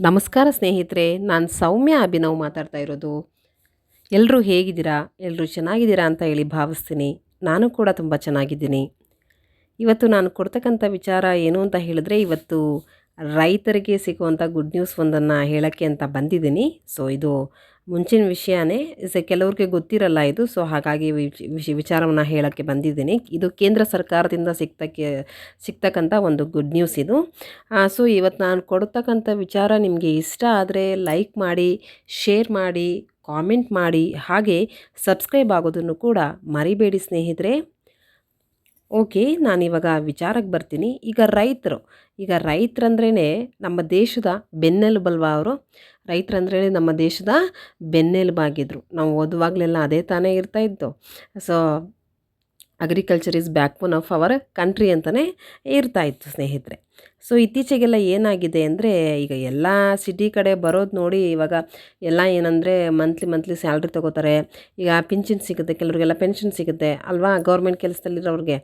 ನಮಸ್ಕಾರ ಸ್ನೇಹಿತರೆ, ನಾನು ಸೌಮ್ಯ ಅಭಿನವ್ ಮಾತಾಡ್ತಾ ಇರೋದು. ಎಲ್ಲರೂ ಹೇಗಿದ್ದೀರಾ? ಎಲ್ಲರೂ ಚೆನ್ನಾಗಿದ್ದೀರಾ ಅಂತ ಹೇಳಿ ಭಾವಿಸ್ತೀನಿ. ನಾನು ಕೂಡ ತುಂಬ ಚೆನ್ನಾಗಿದ್ದೀನಿ. ಇವತ್ತು ನಾನು ಕೊಡ್ತಕ್ಕಂಥ ವಿಚಾರ ಏನು ಅಂತ ಹೇಳಿದ್ರೆ, ಇವತ್ತು ರೈತರಿಗೆ ಸಿಗುವಂಥ ಗುಡ್ ನ್ಯೂಸ್ ಒಂದನ್ನು ಹೇಳೋಕ್ಕೆ ಅಂತ ಬಂದಿದ್ದೀನಿ. ಸೊ ಇದು ಮುಂಚಿನ ವಿಷಯನೇ ಕೆಲವ್ರಿಗೆ ಗೊತ್ತಿರಲ್ಲ ಇದು. ಸೊ ಹಾಗಾಗಿ ವಿಷ, ವಿಚಾರವನ್ನು ಹೇಳೋಕ್ಕೆ ಬಂದಿದ್ದೀನಿ. ಇದು ಕೇಂದ್ರ ಸರ್ಕಾರದಿಂದ ಸಿಗ್ತಕ್ಕೆ ಸಿಗ್ತಕ್ಕಂಥ ಒಂದು ಗುಡ್ ನ್ಯೂಸ್ ಇದು. ಸೊ ಇವತ್ತು ನಾನು ಕೊಡ್ತಕ್ಕಂಥ ವಿಚಾರ ನಿಮಗೆ ಇಷ್ಟ ಆದರೆ ಲೈಕ್ ಮಾಡಿ ಶೇರ್ ಮಾಡಿ ಕಾಮೆಂಟ್ ಮಾಡಿ, ಹಾಗೆ ಸಬ್ಸ್ಕ್ರೈಬ್ ಆಗೋದನ್ನು ಕೂಡ ಮರಿಬೇಡಿ ಸ್ನೇಹಿತರೆ. ಓಕೆ ನಾನಿವಾಗ ವಿಚಾರಕ್ಕೆ ಬರ್ತೀನಿ. ಈಗ ರೈತರು, ಈಗ ರೈತರಂದ್ರೇ ನಮ್ಮ ದೇಶದ ಬೆನ್ನೆಲುಬಲ್ವಾ ಅವರು? ರೈತರಂದ್ರೇ ನಮ್ಮ ದೇಶದ ಬೆನ್ನೆಲುಬಾಗಿದ್ರು. ನಾವು ಓದುವಾಗಲೆಲ್ಲ ಅದೇ ತಾನೇ ಇರ್ತಾ ಇದ್ದು. So agriculture is backbone of our country ಅಂತಲೇ ಇರ್ತಾಯಿತ್ತು ಸ್ನೇಹಿತರೆ. ಸೊ ಇತ್ತೀಚೆಗೆಲ್ಲ ಏನಾಗಿದೆ ಅಂದರೆ, ಈಗ ಎಲ್ಲ ಸಿಟಿ ಕಡೆ ಬರೋದು ನೋಡಿ ಇವಾಗ ಎಲ್ಲ ಏನಂದರೆ ಮಂತ್ಲಿ ಮಂತ್ಲಿ ಸ್ಯಾಲ್ರಿ ತೊಗೋತಾರೆ. ಈಗ ಪಿಂಚನ್ ಸಿಗುತ್ತೆ, ಕೆಲವರಿಗೆಲ್ಲ ಪೆನ್ಷನ್ ಸಿಗುತ್ತೆ ಅಲ್ವಾ ಗೌರ್ಮೆಂಟ್ ಕೆಲಸದಲ್ಲಿರೋರಿಗೆ.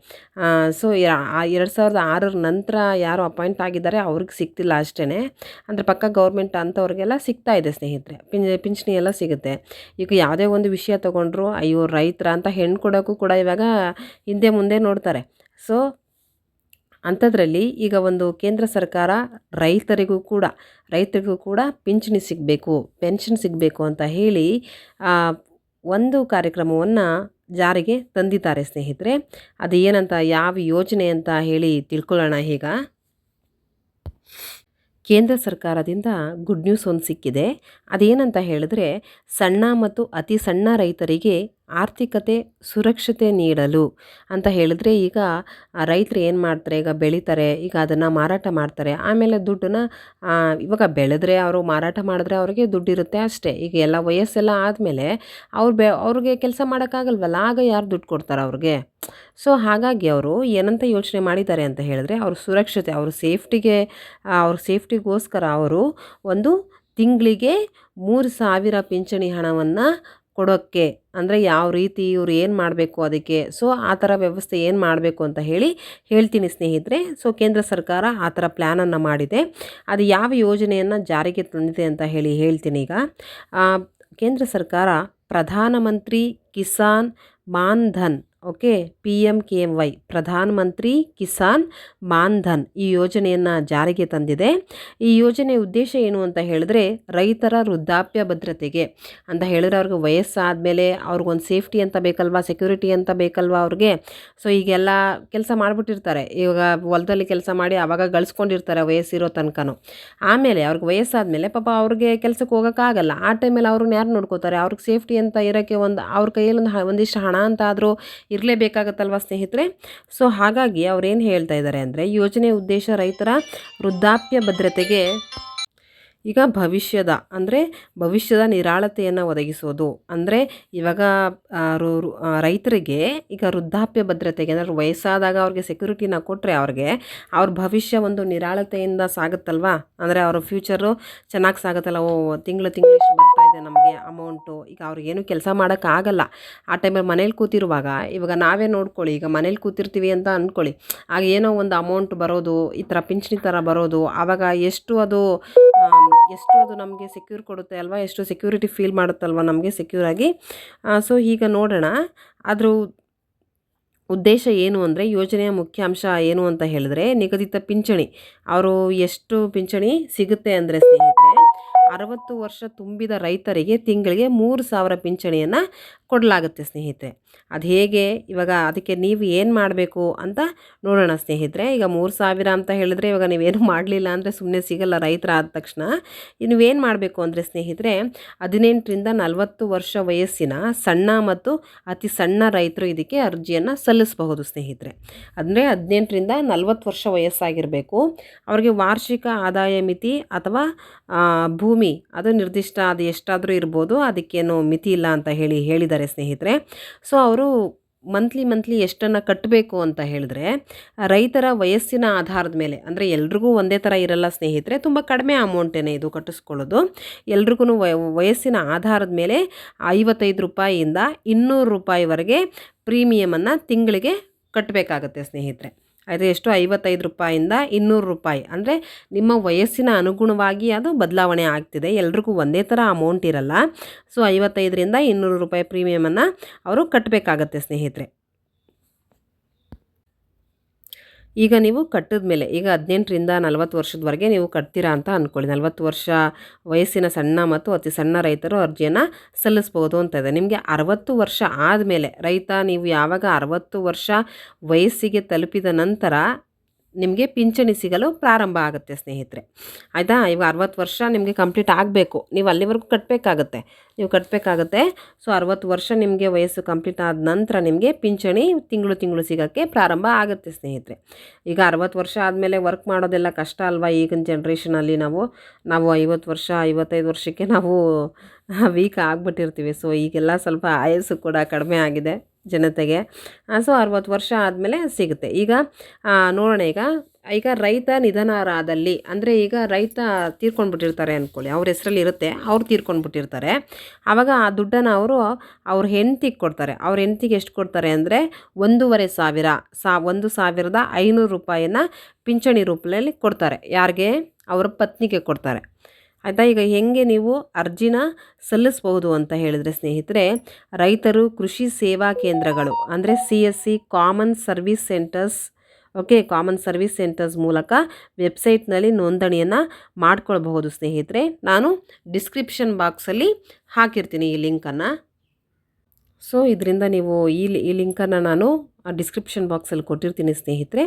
ಸೊ ಎರಡು ಸಾವಿರದ ಆರರ ನಂತರ ಯಾರು ಅಪಾಯಿಂಟ್ ಆಗಿದ್ದಾರೆ ಅವ್ರಿಗೆ ಸಿಗ್ತಿಲ್ಲ ಅಷ್ಟೇ ಅಂದರೆ ಪಕ್ಕ ಗೌರ್ಮೆಂಟ್ ಅಂಥವ್ರಿಗೆಲ್ಲ ಸಿಗ್ತಾ ಇದೆ ಸ್ನೇಹಿತರೆ ಪಿಂ ಪಿಂಚಣಿ ಎಲ್ಲ ಸಿಗುತ್ತೆ. ಈಗ ಯಾವುದೇ ಒಂದು ವಿಷಯ ತೊಗೊಂಡ್ರು, ಅಯ್ಯೋ ರೈತರ ಅಂತ ಹೆಣ್ಣು ಕೊಡೋಕ್ಕೂ ಕೂಡ ಇವಾಗ ಹಿಂದೆ ಮುಂದೆ ನೋಡ್ತಾರೆ. ಸೊ ಅಂಥದ್ರಲ್ಲಿ ಈಗ ಒಂದು ಕೇಂದ್ರ ಸರ್ಕಾರ ರೈತರಿಗೂ ಕೂಡ ರೈತರಿಗೂ ಕೂಡ ಪಿಂಚಣಿ ಸಿಗಬೇಕು, ಪೆನ್ಷನ್ ಸಿಗಬೇಕು ಅಂತ ಹೇಳಿ ಒಂದು ಕಾರ್ಯಕ್ರಮವನ್ನು ಜಾರಿಗೆ ತಂದಿದ್ದಾರೆ ಸ್ನೇಹಿತರೆ. ಅದು ಏನಂತ, ಯಾವ ಯೋಜನೆ ಅಂತ ಹೇಳಿ ತಿಳ್ಕೊಳ್ಳೋಣ ಈಗ. ಕೇಂದ್ರ ಸರ್ಕಾರದಿಂದ ಗುಡ್ ನ್ಯೂಸ್ ಒಂದು ಸಿಕ್ಕಿದೆ. ಅದೇನಂತ ಹೇಳಿದ್ರೆ, ಸಣ್ಣ ಮತ್ತು ಅತಿ ಸಣ್ಣ ರೈತರಿಗೆ ಆರ್ಥಿಕತೆ ಸುರಕ್ಷತೆ ನೀಡಲು ಅಂತ ಹೇಳಿದ್ರೆ ಈಗ ರೈತರು ಏನು ಮಾಡ್ತಾರೆ, ಈಗ ಬೆಳೀತಾರೆ, ಈಗ ಅದನ್ನು ಮಾರಾಟ ಮಾಡ್ತಾರೆ. ಆಮೇಲೆ ದುಡ್ಡನ್ನು ಇವಾಗ ಬೆಳೆದ್ರೆ ಅವರು ಮಾರಾಟ ಮಾಡಿದ್ರೆ ಅವ್ರಿಗೆ ದುಡ್ಡಿರುತ್ತೆ ಅಷ್ಟೇ. ಈಗ ಎಲ್ಲ ವಯಸ್ಸೆಲ್ಲ ಆದಮೇಲೆ ಅವ್ರು ಬೆ, ಅವ್ರಿಗೆ ಕೆಲಸ ಮಾಡೋಕ್ಕಾಗಲ್ವಲ್ಲ, ಆಗ ಯಾರು ದುಡ್ಡು ಕೊಡ್ತಾರೆ ಅವ್ರಿಗೆ? ಸೊ, ಹಾಗಾಗಿ ಅವರು ಏನಂತ ಯೋಚನೆ ಮಾಡಿದ್ದಾರೆ ಅಂತ ಹೇಳಿದ್ರೆ ಅವ್ರ ಸುರಕ್ಷತೆ, ಅವ್ರ ಸೇಫ್ಟಿಗೆ ಅವ್ರ ಸೇಫ್ಟಿಗೋಸ್ಕರ ಅವರು ಒಂದು ತಿಂಗಳಿಗೆ ಮೂರು ಸಾವಿರ ಪಿಂಚಣಿ ಹಣವನ್ನು ಕೊಡೋಕ್ಕೆ, ಅಂದರೆ ಯಾವ ರೀತಿ ಇವ್ರು ಏನು ಮಾಡಬೇಕು ಅದಕ್ಕೆ. ಸೊ ಆ ಥರ ವ್ಯವಸ್ಥೆ ಏನು ಮಾಡಬೇಕು ಅಂತ ಹೇಳಿ ಹೇಳ್ತೀನಿ ಸ್ನೇಹಿತರೆ. ಸೊ ಕೇಂದ್ರ ಸರ್ಕಾರ ಆ ಥರ ಪ್ಲ್ಯಾನನ್ನು ಮಾಡಿದೆ. ಅದು ಯಾವ ಯೋಜನೆಯನ್ನು ಜಾರಿಗೆ ತಂದಿದೆ ಅಂತ ಹೇಳಿ ಹೇಳ್ತೀನಿ ಈಗ. ಕೇಂದ್ರ ಸರ್ಕಾರ Pradhanmantri Kisan Maan Dhan okay, P M K M Y Pradhanmantri Kisan Maan Dhan ಈ ಯೋಜನೆಯನ್ನು ಜಾರಿಗೆ ತಂದಿದೆ. ಈ ಯೋಜನೆ ಉದ್ದೇಶ ಏನು ಅಂತ ಹೇಳಿದ್ರೆ ರೈತರ ವೃದ್ಧಾಪ್ಯ ಭದ್ರತೆಗೆ. ಅಂತ ಹೇಳಿದ್ರೆ ಅವ್ರಿಗೆ ವಯಸ್ಸಾದಮೇಲೆ ಅವ್ರಿಗೊಂದು ಸೇಫ್ಟಿ ಅಂತ ಬೇಕಲ್ವಾ, ಸೆಕ್ಯೂರಿಟಿ ಅಂತ ಬೇಕಲ್ವಾ ಅವ್ರಿಗೆ? ಸೊ, ಈಗೆಲ್ಲ ಕೆಲಸ ಮಾಡಿಬಿಟ್ಟಿರ್ತಾರೆ. ಇವಾಗ ಹೊಲದಲ್ಲಿ ಕೆಲಸ ಮಾಡಿ ಆವಾಗ ಗಳಿಸ್ಕೊಂಡಿರ್ತಾರೆ ವಯಸ್ಸಿರೋ ತನಕನೂ. ಆಮೇಲೆ ಅವ್ರಿಗೆ ವಯಸ್ಸಾದಮೇಲೆ ಪಾಪ ಅವ್ರಿಗೆ ಕೆಲಸಕ್ಕೆ ಹೋಗೋಕ್ಕಾಗಲ್ಲ. ಆ ಟೈಮಲ್ಲಿ ಅವ್ರನ್ನ ಯಾರು ನೋಡ್ಕೋತಾರೆ? ಅವ್ರಿಗೆ ಸೇಫ್ಟಿ ಅಂತ ಇರೋಕ್ಕೆ ಒಂದು ಅವ್ರ ಕೈಯಲ್ಲಿ ಒಂದು ಒಂದಿಷ್ಟು ಹಣ ಅಂತ ಆದರೂ ಇರಲೇಬೇಕಾಗತ್ತಲ್ವ ಸ್ನೇಹಿತರೆ? ಸೊ ಹಾಗಾಗಿ ಅವ್ರೇನು ಹೇಳ್ತಾ ಇದ್ದಾರೆ ಅಂದರೆ, ಯೋಜನೆ ಉದ್ದೇಶ ರೈತರ ವೃದ್ಧಾಪ್ಯ ಭದ್ರತೆಗೆ ಈಗ ಭವಿಷ್ಯದ, ಅಂದರೆ ಭವಿಷ್ಯದ ನಿರಾಳತೆಯನ್ನು ಒದಗಿಸೋದು. ಅಂದರೆ ಇವಾಗ ರೈತರಿಗೆ ಈಗ ವೃದ್ಧಾಪ್ಯ ಭದ್ರತೆಗೆ, ಅಂದರೆ ವಯಸ್ಸಾದಾಗ ಅವ್ರಿಗೆ ಸೆಕ್ಯೂರಿಟಿನ ಕೊಟ್ಟರೆ ಅವ್ರಿಗೆ ಅವ್ರ ಭವಿಷ್ಯ ಒಂದು ನಿರಾಳತೆಯಿಂದ ಸಾಗುತ್ತಲ್ವಾ? ಅಂದರೆ ಅವ್ರ ಫ್ಯೂಚರು ಚೆನ್ನಾಗಿ ಸಾಗುತ್ತಲ್ಲ? ಓ, ತಿಂಗಳು ತಿಂಗಳು ನಮಗೆ ಅಮೌಂಟು. ಈಗ ಅವ್ರಿಗೇನು ಕೆಲಸ ಮಾಡೋಕ್ಕಾಗಲ್ಲ. ಆ ಟೈಮಲ್ಲಿ ಮನೇಲಿ ಕೂತಿರುವಾಗ ಇವಾಗ ನಾವೇ ನೋಡ್ಕೊಳ್ಳಿ, ಈಗ ಮನೇಲಿ ಕೂತಿರ್ತೀವಿ ಅಂತ ಅಂದ್ಕೊಳ್ಳಿ ಆಗ ಏನೋ ಒಂದು ಅಮೌಂಟ್ ಬರೋದು, ಈ ಥರ ಪಿಂಚಣಿ ಥರ ಬರೋದು, ಆವಾಗ ಎಷ್ಟು ಅದು ಎಷ್ಟು ಅದು ನಮಗೆ ಸೆಕ್ಯೂರ್ ಕೊಡುತ್ತೆ ಅಲ್ವಾ, ಎಷ್ಟು ಸೆಕ್ಯೂರಿಟಿ ಫೀಲ್ ಮಾಡುತ್ತಲ್ವ ನಮಗೆ ಸೆಕ್ಯೂರ್ ಆಗಿ. ಸೊ ಈಗ ನೋಡೋಣ. ಅದರ ಉದ್ದೇಶ ಏನು ಅಂದರೆ ಯೋಜನೆಯ ಮುಖ್ಯ ಅಂಶ ಏನು ಅಂತ ಹೇಳಿದ್ರೆ ನಿಗದಿತ ಪಿಂಚಣಿ. ಅವರು ಎಷ್ಟು ಪಿಂಚಣಿ ಸಿಗುತ್ತೆ ಅಂದರೆ ಸ್ನೇಹಿತರೆ? ಅರವತ್ತು ವರ್ಷ ತುಂಬಿದ ರೈತರಿಗೆ ತಿಂಗಳಿಗೆ ಮೂರು ಸಾವಿರ ಪಿಂಚಣಿಯನ್ನು ಕೊಡಲಾಗುತ್ತೆ ಸ್ನೇಹಿತರೆ. ಅದು ಹೇಗೆ? ಇವಾಗ ಅದಕ್ಕೆ ನೀವು ಏನು ಮಾಡಬೇಕು ಅಂತ ನೋಡೋಣ ಸ್ನೇಹಿತರೆ. ಈಗ ಮೂರು ಸಾವಿರ ಅಂತ ಹೇಳಿದ್ರೆ ಇವಾಗ ನೀವೇನು ಮಾಡಲಿಲ್ಲ ಅಂದರೆ ಸುಮ್ಮನೆ ಸಿಗಲ್ಲ ರೈತರ ಆದ ತಕ್ಷಣ. ನೀವೇನು ಮಾಡಬೇಕು ಅಂದರೆ ಸ್ನೇಹಿತರೆ ಹದಿನೆಂಟರಿಂದ ನಲವತ್ತು ವರ್ಷ ವಯಸ್ಸಿನ ಸಣ್ಣ ಮತ್ತು ಅತಿ ಸಣ್ಣ ರೈತರು ಇದಕ್ಕೆ ಅರ್ಜಿಯನ್ನು ಸಲ್ಲಿಸಬಹುದು ಸ್ನೇಹಿತರೆ. ಅಂದರೆ ಹದಿನೆಂಟರಿಂದ ನಲವತ್ತು ವರ್ಷ ವಯಸ್ಸಾಗಿರಬೇಕು. ಅವರಿಗೆ ವಾರ್ಷಿಕ ಆದಾಯ ಮಿತಿ ಅಥವಾ ಆ, ಭೂಮಿ, ಅದು ನಿರ್ದಿಷ್ಟ, ಅದು ಎಷ್ಟಾದರೂ ಇರ್ಬೋದು, ಅದಕ್ಕೇನು ಮಿತಿ ಇಲ್ಲ ಅಂತ ಹೇಳಿ ಹೇಳಿದ್ದಾರೆ ಸ್ನೇಹಿತರೆ. ಸೊ ಅವರು ಮಂತ್ಲಿ ಮಂತ್ಲಿ ಎಷ್ಟನ್ನು ಕಟ್ಟಬೇಕು ಅಂತ ಹೇಳಿದ್ರೆ, ರೈತರ ವಯಸ್ಸಿನ ಆಧಾರದ ಮೇಲೆ, ಅಂದರೆ ಎಲ್ರಿಗೂ ಒಂದೇ ಥರ ಇರಲ್ಲ ಸ್ನೇಹಿತರೆ, ತುಂಬ ಕಡಿಮೆ ಅಮೌಂಟೇನೆ ಇದು ಕಟ್ಟಿಸ್ಕೊಳ್ಳೋದು. ಎಲ್ರಿಗೂ ವಯಸ್ಸಿನ ಆಧಾರದ ಮೇಲೆ ಐವತ್ತೈದು ರೂಪಾಯಿಯಿಂದ ಇನ್ನೂರು ರೂಪಾಯಿವರೆಗೆ ಪ್ರೀಮಿಯಮನ್ನು ತಿಂಗಳಿಗೆ ಕಟ್ಟಬೇಕಾಗತ್ತೆ ಸ್ನೇಹಿತರೆ. ಅದು ಎಷ್ಟು ಐವತ್ತೈದು ರೂಪಾಯಿಂದ ಇನ್ನೂರು ರೂಪಾಯಿ. ಅಂದರೆ ನಿಮ್ಮ ವಯಸ್ಸಿನ ಅನುಗುಣವಾಗಿ ಅದು ಬದಲಾವಣೆ ಆಗ್ತಿದೆ. ಎಲ್ರಿಗೂ ಒಂದೇ ಥರ ಅಮೌಂಟ್ ಇರಲ್ಲ. ಸೊ ಐವತ್ತೈದರಿಂದ ಇನ್ನೂರು ರೂಪಾಯಿ ಪ್ರೀಮಿಯಮನ್ನು ಅವರು ಕಟ್ಟಬೇಕಾಗತ್ತೆ ಸ್ನೇಹಿತರೆ. ಈಗ ನೀವು ಕಟ್ಟಿದ ಮೇಲೆ, ಈಗ ಹದಿನೆಂಟರಿಂದ ನಲವತ್ತು ವರ್ಷದವರೆಗೆ ನೀವು ಕಟ್ತೀರಾ ಅಂತ ಅಂದ್ಕೊಳ್ಳಿ ನಲವತ್ತು ವರ್ಷ ವಯಸ್ಸಿನ ಸಣ್ಣ ಮತ್ತು ಅತಿ ಸಣ್ಣ ರೈತರು ಅರ್ಜಿಯನ್ನು ಸಲ್ಲಿಸ್ಬೋದು ಅಂತ ಇದೆ. ನಿಮಗೆ ಅರವತ್ತು ವರ್ಷ ಆದಮೇಲೆ ರೈತ ನೀವು ಯಾವಾಗ ಅರವತ್ತು ವರ್ಷ ವಯಸ್ಸಿಗೆ ತಲುಪಿದ ನಂತರ ನಿಮಗೆ ಪಿಂಚಣಿ ಸಿಗಲು ಪ್ರಾರಂಭ ಆಗುತ್ತೆ ಸ್ನೇಹಿತರೆ. ಆಯಿತಾ? ಈಗ ಅರವತ್ತು ವರ್ಷ ನಿಮಗೆ ಕಂಪ್ಲೀಟ್ ಆಗಬೇಕು. ನೀವು ಅಲ್ಲಿವರೆಗೂ ಕಟ್ಟಬೇಕಾಗತ್ತೆ ನೀವು ಕಟ್ಟಬೇಕಾಗತ್ತೆ ಸೊ, ಅರವತ್ತು ವರ್ಷ ನಿಮಗೆ ವಯಸ್ಸು ಕಂಪ್ಲೀಟ್ ಆದ ನಂತರ ನಿಮಗೆ ಪಿಂಚಣಿ ತಿಂಗಳು ತಿಂಗಳು ಸಿಗೋಕ್ಕೆ ಪ್ರಾರಂಭ ಆಗುತ್ತೆ ಸ್ನೇಹಿತರೆ. ಈಗ ಅರವತ್ತು ವರ್ಷ ಆದಮೇಲೆ ವರ್ಕ್ ಮಾಡೋದೆಲ್ಲ ಕಷ್ಟ ಅಲ್ವಾ? ಈಗಿನ ಜನ್ರೇಷನಲ್ಲಿ ನಾವು ನಾವು ಐವತ್ತು ವರ್ಷ, ಐವತ್ತೈದು ವರ್ಷಕ್ಕೆ ನಾವು ವೀಕ್ ಆಗಿಬಿಟ್ಟಿರ್ತೀವಿ. ಸೊ ಈಗೆಲ್ಲ ಸ್ವಲ್ಪ ಆಯಸ್ಸು ಕೂಡ ಕಡಿಮೆ ಆಗಿದೆ. ಜನತೆಗೆ. ಸೊ ಅರವತ್ತು ವರ್ಷ ಆದಮೇಲೆ ಸಿಗುತ್ತೆ. ಈಗ ನೋಡೋಣ ಈಗ. ಈಗ ರೈತ ನಿಧನರಾದಲ್ಲಿ, ಅಂದರೆ ಈಗ ರೈತ ತೀರ್ಕೊಂಡ್ಬಿಟ್ಟಿರ್ತಾರೆ ಅಂದ್ಕೊಳ್ಳಿ ಅವ್ರ ಹೆಸರಲ್ಲಿ ಇರುತ್ತೆ, ಅವ್ರು ತೀರ್ಕೊಂಡ್ಬಿಟ್ಟಿರ್ತಾರೆ. ಆವಾಗ ಆ ದುಡ್ಡನ್ನು ಅವರು, ಅವ್ರ ಹೆಂಡ್ತಿಗೆ ಕೊಡ್ತಾರೆ. ಅವ್ರ ಹೆಂಡ್ತಿಗೆ ಎಷ್ಟು ಕೊಡ್ತಾರೆ ಅಂದರೆ, ಒಂದೂವರೆ ಸಾವಿರ, ಸಾ, ಒಂದು ಸಾವಿರದ ಐನೂರು ರೂಪಾಯಿನ ಪಿಂಚಣಿ ರೂಪದಲ್ಲಿ ಕೊಡ್ತಾರೆ. ಯಾರಿಗೆ? ಅವರ ಪತ್ನಿಗೆ ಕೊಡ್ತಾರೆ. ಆಯಿತಾ? ಈಗ ಹೆಂಗೆ ನೀವು ಅರ್ಜಿನ ಸಲ್ಲಿಸ್ಬಹುದು ಅಂತ ಹೇಳಿದರೆ ಸ್ನೇಹಿತರೆ, ರೈತರು ಕೃಷಿ ಸೇವಾ ಕೇಂದ್ರಗಳು, ಅಂದರೆ C S C common service centres okay common service centres ಮೂಲಕ ವೆಬ್ಸೈಟ್ನಲ್ಲಿ ನೋಂದಣಿಯನ್ನು ಮಾಡ್ಕೊಳ್ಬಹುದು ಸ್ನೇಹಿತರೆ. ನಾನು ಡಿಸ್ಕ್ರಿಪ್ಷನ್ ಬಾಕ್ಸಲ್ಲಿ ಹಾಕಿರ್ತೀನಿ ಈ ಲಿಂಕನ್ನು. ಸೊ ಇದರಿಂದ ನೀವು ಈ ಈ ಲಿಂಕನ್ನು ನಾನು ಡಿಸ್ಕ್ರಿಪ್ಷನ್ ಬಾಕ್ಸಲ್ಲಿ ಕೊಟ್ಟಿರ್ತೀನಿ ಸ್ನೇಹಿತರೆ,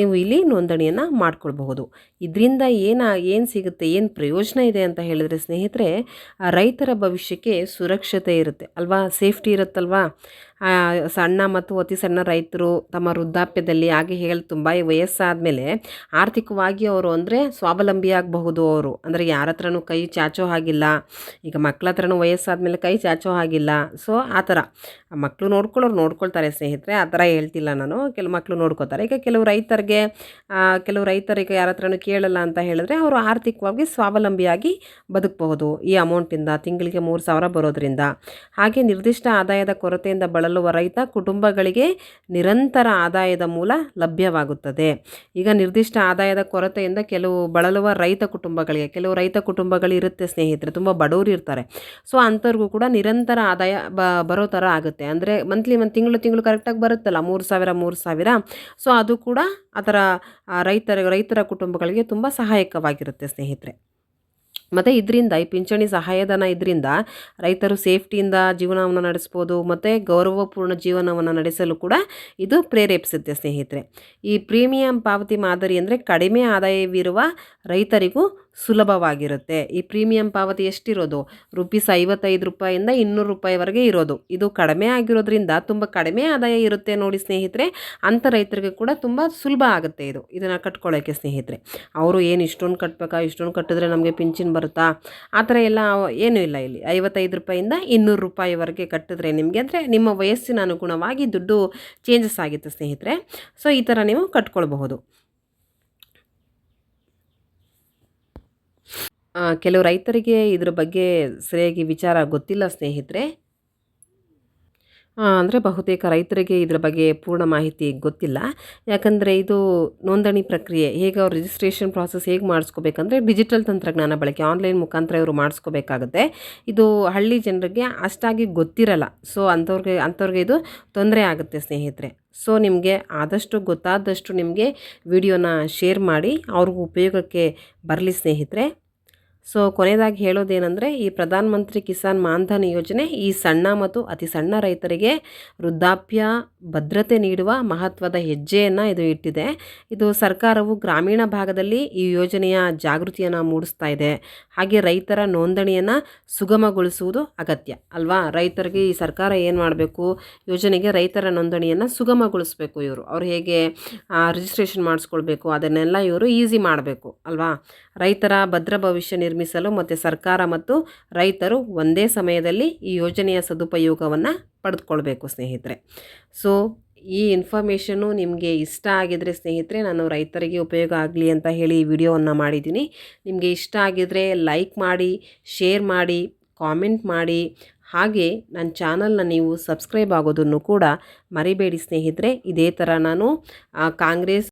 ನೀವು ಇಲ್ಲಿ ನೋಂದಣಿಯನ್ನು ಮಾಡ್ಕೊಳ್ಬಹುದು. ಇದರಿಂದ ಏನು ಏನು ಸಿಗುತ್ತೆ, ಏನು ಪ್ರಯೋಜನ ಇದೆ ಅಂತ ಹೇಳಿದ್ರೆ ಸ್ನೇಹಿತರೆ ರೈತರ ಭವಿಷ್ಯಕ್ಕೆ ಸುರಕ್ಷತೆ ಇರುತ್ತೆ. ಅಲ್ವಾ? ಸೇಫ್ಟಿ ಇರುತ್ತಲ್ವಾ? ಸಣ್ಣ ಮತ್ತು ಅತಿ ಸಣ್ಣ ರೈತರು ತಮ್ಮ ವೃದ್ಧಾಪ್ಯದಲ್ಲಿ ಹಾಗೆ ಹೇಳಿ ತುಂಬ ವಯಸ್ಸಾದ ಮೇಲೆ ಆರ್ಥಿಕವಾಗಿ ಅವರು ಅಂದರೆ ಸ್ವಾವಲಂಬಿಯಾಗಬಹುದು ಅವರು. ಅಂದರೆ ಯಾರ ಹತ್ರನೂ ಕೈ ಚಾಚೋ ಹಾಗಿಲ್ಲ. ಈಗ ಮಕ್ಳ ಹತ್ರನೂ ವಯಸ್ಸಾದ ಮೇಲೆ ಕೈ ಚಾಚೋ ಹಾಗಿಲ್ಲ. ಸೊ ಆ ಥರ. ಮಕ್ಕಳು ನೋಡ್ಕೊಳ್ಳೋರು ನೋಡ್ಕೊಳ್ತಾರೆ ಸ್ನೇಹಿತರೆ, ಆ ಥರ ಹೇಳ್ತಿಲ್ಲ ನಾನು. ಕೆಲವು ಮಕ್ಕಳು ನೋಡ್ಕೋತಾರೆ. ಈಗ ಕೆಲವು ರೈತರಿಗೆ ಕೆಲವು ರೈತರಿಗೆ ಯಾರ ಹತ್ರನೂ ಕೇಳಲ್ಲ ಅಂತ ಹೇಳಿದ್ರೆ ಅವರು ಆರ್ಥಿಕವಾಗಿ ಸ್ವಾವಲಂಬಿಯಾಗಿ ಬದುಕಬಹುದು ಈ ಅಮೌಂಟಿಂದ, ತಿಂಗಳಿಗೆ ಮೂರು ಸಾವಿರ ಬರೋದ್ರಿಂದ. ಹಾಗೆ ನಿರ್ದಿಷ್ಟ ಆದಾಯದ ಕೊರತೆಯಿಂದ ಬಳಲುವ ರೈತ ಕುಟುಂಬಗಳಿಗೆ ನಿರಂತರ ಆದಾಯದ ಮೂಲ ಲಭ್ಯವಾಗುತ್ತದೆ. ಈಗ ನಿರ್ದಿಷ್ಟ ಆದಾಯದ ಕೊರತೆಯಿಂದ ಕೆಲವು ಬಳಲುವ ರೈತ ಕುಟುಂಬಗಳಿಗೆ, ಕೆಲವು ರೈತ ಕುಟುಂಬಗಳು ಇರುತ್ತೆ ಸ್ನೇಹಿತರೆ, ತುಂಬ ಬಡವರು ಇರ್ತಾರೆ. ಸೊ ಅಂಥವ್ರಿಗೂ ಕೂಡ ನಿರಂತರ ಆದಾಯ ಬರೋ ಥರ ಆಗುತ್ತೆ. ಅಂದರೆ ಮಂತ್ಲಿ ಒಂದು ತಿಂಗಳು ತಿಂಗಳು ಕರೆಕ್ಟಾಗಿ ಬರುತ್ತಲ್ಲ? ಮೂರು ಸಾವಿರ ಮೂರು ಸಾವಿರ. ಸೊ ಅದು ಕೂಡ ಅದರ ರೈತರ ರೈತರ ಕುಟುಂಬಗಳಿಗೆ ತುಂಬ ಸಹಾಯಕವಾಗಿರುತ್ತೆ ಸ್ನೇಹಿತರೆ. ಮತ್ತು ಇದರಿಂದ, ಈ ಪಿಂಚಣಿ ಸಹಾಯಧನ ಇದರಿಂದ ರೈತರು ಸೇಫ್ಟಿಯಿಂದ ಜೀವನವನ್ನು ನಡೆಸ್ಬೋದು, ಮತ್ತು ಗೌರವಪೂರ್ಣ ಜೀವನವನ್ನು ನಡೆಸಲು ಕೂಡ ಇದು ಪ್ರೇರೇಪಿಸುತ್ತೆ ಸ್ನೇಹಿತರೆ. ಈ ಪ್ರೀಮಿಯಂ ಪಾವತಿ ಮಾದರಿ ಅಂದರೆ ಕಡಿಮೆ ಆದಾಯವಿರುವ ರೈತರಿಗೂ ಸುಲಭವಾಗಿರುತ್ತೆ. ಈ ಪ್ರೀಮಿಯಂ ಪಾವತಿ ಎಷ್ಟಿರೋದು? ರುಪೀಸ್ ಐವತ್ತೈದು ರೂಪಾಯಿಂದ ಇನ್ನೂರು ರೂಪಾಯಿವರೆಗೆ ಇರೋದು. ಇದು ಕಡಿಮೆ ಆಗಿರೋದ್ರಿಂದ ತುಂಬ ಕಡಿಮೆ ಆದಾಯ ಇರುತ್ತೆ ನೋಡಿ ಸ್ನೇಹಿತರೆ. ಅಂಥ ರೈತರಿಗೆ ಕೂಡ ತುಂಬ ಸುಲಭ ಆಗುತ್ತೆ ಇದು. ಇದನ್ನು ಕಟ್ಕೊಳ್ಳೋಕ್ಕೆ ಸ್ನೇಹಿತರೆ. ಅವರು ಏನು ಇಷ್ಟೊಂದು ಕಟ್ಟಬೇಕಾ ಇಷ್ಟೊಂದು ಕಟ್ಟಿದ್ರೆ ನಮಗೆ ಪಿಂಚಿನ್ ಬರುತ್ತಾ? ಆ ಥರ ಎಲ್ಲ ಏನೂ ಇಲ್ಲ ಇಲ್ಲಿ. ಐವತ್ತೈದು ರೂಪಾಯಿಂದ ಇನ್ನೂರು ರೂಪಾಯಿವರೆಗೆ ಕಟ್ಟಿದ್ರೆ ನಿಮಗೆ ಅಂದರೆ ನಿಮ್ಮ ವಯಸ್ಸಿನ ಅನುಗುಣವಾಗಿ ದುಡ್ಡು ಚೇಂಜಸ್ ಆಗಿತ್ತು ಸ್ನೇಹಿತರೆ. ಸೊ ಈ ಥರ ನೀವು ಕಟ್ಕೊಳ್ಬಹುದು. ಕೆಲವು ರೈತರಿಗೆ ಇದ್ರ ಬಗ್ಗೆ ಸರಿಯಾಗಿ ವಿಚಾರ ಗೊತ್ತಿಲ್ಲ ಸ್ನೇಹಿತರೆ. ಅಂದರೆ ಬಹುತೇಕ ರೈತರಿಗೆ ಇದರ ಬಗ್ಗೆ ಪೂರ್ಣ ಮಾಹಿತಿ ಗೊತ್ತಿಲ್ಲ. ಯಾಕಂದರೆ ಇದು ನೋಂದಣಿ ಪ್ರಕ್ರಿಯೆ. ಹೇಗೆ ಅವ್ರು ರಿಜಿಸ್ಟ್ರೇಷನ್ ಪ್ರಾಸೆಸ್ ಹೇಗೆ ಮಾಡಿಸ್ಕೋಬೇಕಂದ್ರೆ ಡಿಜಿಟಲ್ ತಂತ್ರಜ್ಞಾನ ಬಳಕೆ ಆನ್ಲೈನ್ ಮುಖಾಂತರ ಇವರು ಮಾಡಿಸ್ಕೋಬೇಕಾಗುತ್ತೆ. ಇದು ಹಳ್ಳಿ ಜನರಿಗೆ ಅಷ್ಟಾಗಿ ಗೊತ್ತಿರಲ್ಲ. ಸೊ ಅಂಥವ್ರಿಗೆ ಅಂಥವ್ರಿಗೆ ಇದು ತೊಂದರೆ ಆಗುತ್ತೆ ಸ್ನೇಹಿತರೆ. ಸೊ ನಿಮಗೆ ಆದಷ್ಟು ಗೊತ್ತಾದಷ್ಟು ನಿಮಗೆ ವಿಡಿಯೋನ ಶೇರ್ ಮಾಡಿ, ಅವ್ರಿಗೂ ಉಪಯೋಗಕ್ಕೆ ಬರಲಿ ಸ್ನೇಹಿತರೆ. ಸೊ ಕೊನೆಯದಾಗಿ ಹೇಳೋದೇನೆಂದರೆ, ಈ ಪ್ರಧಾನ ಮಂತ್ರಿ ಕಿಸಾನ್ ಮಾನ್ಧನ್ ಯೋಜನೆ ಈ ಸಣ್ಣ ಮತ್ತು ಅತಿ ಸಣ್ಣ ರೈತರಿಗೆ ವೃದ್ಧಾಪ್ಯ, ಭದ್ರತೆ ನೀಡುವ ಮಹತ್ವದ ಹೆಜ್ಜೆಯನ್ನು ಇದು ಇಟ್ಟಿದೆ. ಇದು ಸರ್ಕಾರವು ಗ್ರಾಮೀಣ ಭಾಗದಲ್ಲಿ ಈ ಯೋಜನೆಯ ಜಾಗೃತಿಯನ್ನು ಮೂಡಿಸ್ತಾ ಇದೆ. ಹಾಗೆ ರೈತರ ನೋಂದಣಿಯನ್ನು ಸುಗಮಗೊಳಿಸುವುದು ಅಗತ್ಯ. ಅಲ್ವಾ? ರೈತರಿಗೆ ಈ ಸರ್ಕಾರ ಏನು ಮಾಡಬೇಕು? ಯೋಜನೆಗೆ ರೈತರ ನೋಂದಣಿಯನ್ನು ಸುಗಮಗೊಳಿಸಬೇಕು ಇವರು. ಅವ್ರು ಹೇಗೆ ರಿಜಿಸ್ಟ್ರೇಷನ್ ಮಾಡಿಸ್ಕೊಳ್ಬೇಕು? ಅದನ್ನೆಲ್ಲ ಇವರು ಈಸಿ ಮಾಡಬೇಕು. ಅಲ್ವಾ? ರೈತರ ಭದ್ರ ಭವಿಷ್ಯ ನಿರ್ಮಿಸಲು ಮತ್ತು ಸರ್ಕಾರ ಮತ್ತು ರೈತರು ಒಂದೇ ಸಮಯದಲ್ಲಿ ಈ ಯೋಜನೆಯ ಸದುಪಯೋಗವನ್ನು ಪಡೆದುಕೊಳ್ಬೇಕು ಸ್ನೇಹಿತರೆ. ಸೊ ಈ ಇನ್ಫಾರ್ಮೇಷನ್ನು ನಿಮಗೆ ಇಷ್ಟ ಆಗಿದರೆ ಸ್ನೇಹಿತರೆ, ನಾನು ರೈತರಿಗೆ ಉಪಯೋಗ ಆಗಲಿ ಅಂತ ಹೇಳಿ ಈ ವಿಡಿಯೋವನ್ನು ಮಾಡಿದ್ದೀನಿ. ನಿಮಗೆ ಇಷ್ಟ ಆಗಿದರೆ ಲೈಕ್ ಮಾಡಿ ಶೇರ್ ಮಾಡಿ ಕಾಮೆಂಟ್ ಮಾಡಿ. ಹಾಗೆ ನನ್ನ ಚಾನಲ್ನ ನೀವು ಸಬ್ಸ್ಕ್ರೈಬ್ ಆಗೋದನ್ನು ಕೂಡ ಮರಿಬೇಡಿ ಸ್ನೇಹಿತರೆ. ಇದೇ ಥರ ನಾನು ಕಾಂಗ್ರೆಸ್